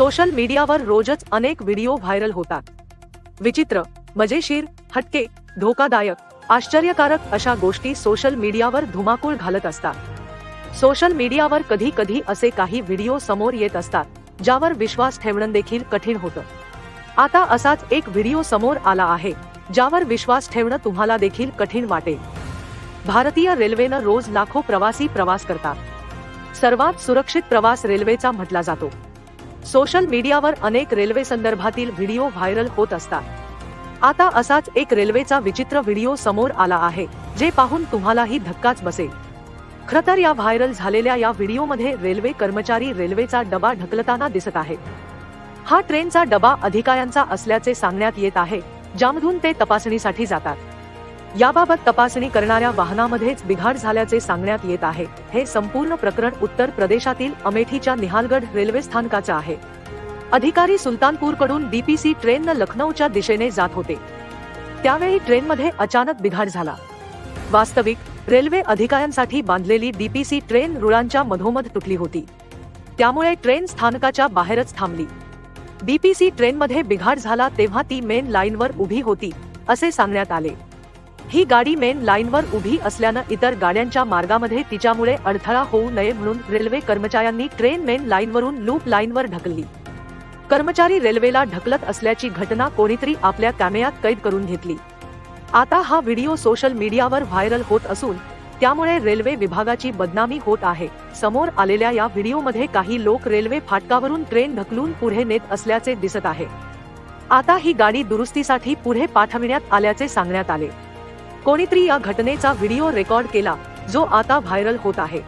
Social मीडियावर रोजच अनेक व्हिडिओ व्हायरल होतात. विचित्र मजेशीर हटके धोकादायक आश्चर्यकारक अशा गोष्टी सोशल मीडियावर धुमाकूळ घालत असतात. सोशल मीडियावर कधी कधी असे काही व्हिडिओ समोर येत असतात ज्यावर विश्वास ठेवणं देखील कठीण होतं. आता असाच एक व्हिडिओ समोर आला आहे ज्यावर विश्वास ठेवणं तुम्हाला देखील कठीण वाटेल. भारतीय रेल्वेनं रोज लाखो प्रवासी प्रवास करतात. सर्वात सुरक्षित प्रवास रेल्वेचा म्हटला जातो. सोशल मीडियावर अनेक रेल्वे संदर्भातील व्हिडिओ व्हायरल होत असतात. आता असाच एक रेल्वेचा विचित्र व्हिडिओ समोर आला आहे जे पाहून तुम्हालाही धक्काच बसेल. खरं तर या व्हायरल झालेल्या या व्हिडिओमध्ये रेल्वे कर्मचारी रेल्वेचा डबा ढकलताना दिसत आहे. हा ट्रेनचा डबा अधिकाऱ्यांचा असल्याचे सांगण्यात येत आहे ज्यामधून ते तपासणीसाठी जातात. याबाबत तपासणी करणाऱ्या वाहनामध्येच बिघाड झाल्याचे सांगण्यात येत आहे. हे संपूर्ण प्रकरण उत्तर प्रदेशातील अमेठीच्या निहालगड रेल्वे स्थानकाचं आहे. अधिकारी सुलतानपूरकडून डीपीसी ट्रेननं लखनौच्या दिशेने जात होते. त्यावेळी ट्रेनमध्ये अचानक बिघाड झाला. वास्तविक रेल्वे अधिकाऱ्यांसाठी बांधलेली डीपीसी ट्रेन रुळांच्या मधोमध तुटली होती. त्यामुळे ट्रेन स्थानकाच्या बाहेरच थांबली. डीपीसी ट्रेनमध्ये बिघाड झाला तेव्हा ती मेन लाईनवर उभी होती असे सांगण्यात आले. ही गाडी मेन लाईनवर उभी असल्यानं इतर गाड्यांच्या मार्गामध्ये तिच्यामुळे अडथळा होऊ नये म्हणून रेल्वे कर्मचाऱ्यांनी ट्रेन मेन लाईनवरून लूप लाईनवर ढकलली. कर्मचारी रेल्वेला ढकलत असल्याची घटना कोणीतरी आपल्या कॅमेऱ्यात कैद करून घेतली. आता हा व्हिडिओ सोशल मीडियावर व्हायरल होत असून त्यामुळे रेल्वे विभागाची बदनामी होत आहे. समोर आलेल्या या व्हिडिओमध्ये काही लोक रेल्वे फाटकावरून ट्रेन ढकलून पुढे नेत असल्याचे दिसत आहे. आता ही गाडी दुरुस्तीसाठी पुढे पाठविण्यात आल्याचे सांगण्यात आले. कोणीतरी या घटनेचा व्हिडिओ रेकॉर्ड केला जो आता व्हायरल होत आहे.